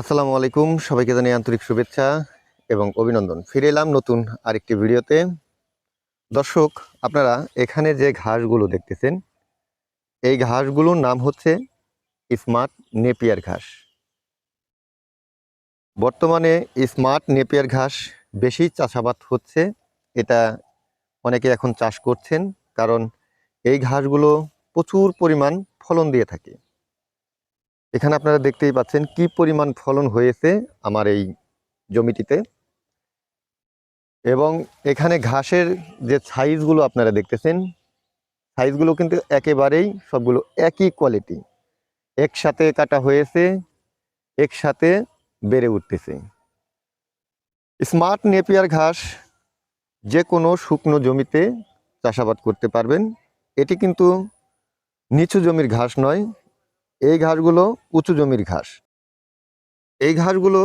আসসালামু আলাইকুম, সবাইকে জানাই আন্তরিক শুভেচ্ছা এবং অভিনন্দন। ফিরে এলাম নতুন আরেকটি ভিডিওতে। দর্শক, আপনারা এখানে যে ঘাসগুলো দেখতেছেন, এই ঘাসগুলোর নাম হচ্ছে স্মার্ট নেপিয়ার ঘাস। বর্তমানে স্মার্ট নেপিয়ার ঘাস বেশি চাষাবাদ হচ্ছে, এটা অনেকে এখন চাষ করছেন, কারণ এই ঘাসগুলো প্রচুর পরিমাণ ফলন দিয়ে থাকে। এখানে আপনারা দেখতেই পাচ্ছেন কি পরিমাণ ফলন হয়েছে আমার এই জমিটিতে। এবং এখানে ঘাসের যে সাইজগুলো আপনারা দেখতেছেন সাইজগুলো কিন্তু একেবারেই সবগুলো একই কোয়ালিটি একসাথে কাটা হয়েছে, একসাথে বেড়ে উঠতেছে। স্মার্ট নেপিয়ার ঘাস যে কোনো শুকনো জমিতে চাষাবাদ করতে পারবেন। এটি কিন্তু নিচু জমির ঘাস নয় এই ঘাসগুলো উঁচু জমির ঘাস। এই ঘাসগুলো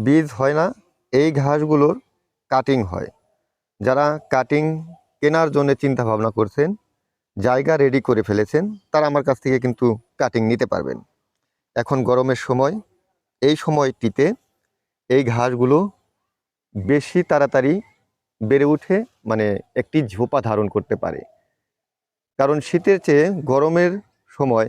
বীজ হয় না, এই ঘাসগুলোর কাটিং হয়। যারা কাটিং কেনার জন্য চিন্তা ভাবনা করছেন, জায়গা রেডি করে ফেলেছেন, তারা আমার কাছ থেকে কিন্তু কাটিং নিতে পারবেন। এখন গরমের সময়, এই সময়টিতে এই ঘাসগুলো বেশি তাড়াতাড়ি বেড়ে উঠে মানে একটি ঝোপা ধারণ করতে পারে। কারণ শীতের চেয়ে গরমের সময়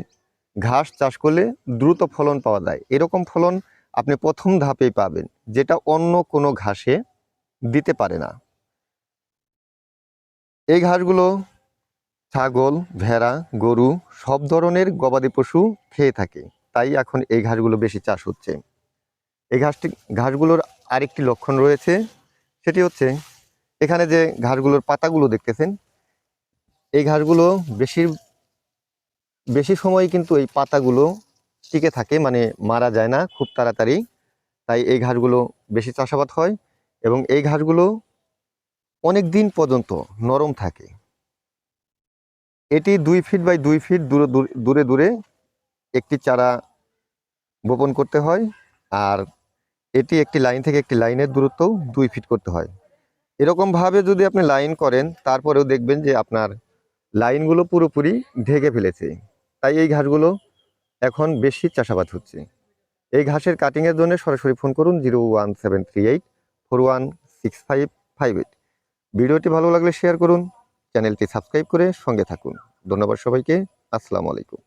ঘাস চাষ করলে দ্রুত ফলন পাওয়া যায়। এরকম ফলন আপনি প্রথম ধাপেই পাবেন, যেটা অন্য কোনো ঘাসে দিতে পারে না। এই ঘাসগুলো ছাগল, ভেড়া, গরু সব ধরনের গবাদি পশু খেয়ে থাকে, তাই এখন এই ঘাসগুলো বেশি চাষ হচ্ছে। এই ঘাসটি, ঘাসগুলোর আরেকটি লক্ষণ রয়েছে, সেটি হচ্ছে এখানে যে ঘাসগুলোর পাতাগুলো দেখতেছেন, এই ঘাসগুলো বেশি বেশি সময় কিন্তু এই পাতাগুলো টিকে থাকে মানে মারা যায় না খুব তাড়াতাড়ি। তাই এই ঘাসগুলো বেশি চাষাবাদ হয় এবং এই ঘাসগুলো অনেক দিন পর্যন্ত নরম থাকে। এটি দুই ফিট বাই দুই ফিট দূরে, দূরে- দূরে একটি চারা বপন করতে হয় আর এটি একটি লাইন থেকে একটি লাইনের দূরত্বও দুই ফিট করতে হয়। এরকমভাবে যদি আপনি লাইন করেন, তারপরেও দেখবেন যে আপনার লাইনগুলো পুরোপুরি ঢেকে ফেলেছে। তাই এই ঘাসগুলো এখন বেশি চাষাবাদ হচ্ছে। এই ঘাসের কাটিংয়ের জন্য সরাসরি ফোন করুন zero one seven three eight four one six five five eight ভিডিওটি ভালো লাগলে শেয়ার করুন চ্যানেলটি সাবস্ক্রাইব করে সঙ্গে থাকুন। ধন্যবাদ সবাইকে, আসসালামু আলাইকুম।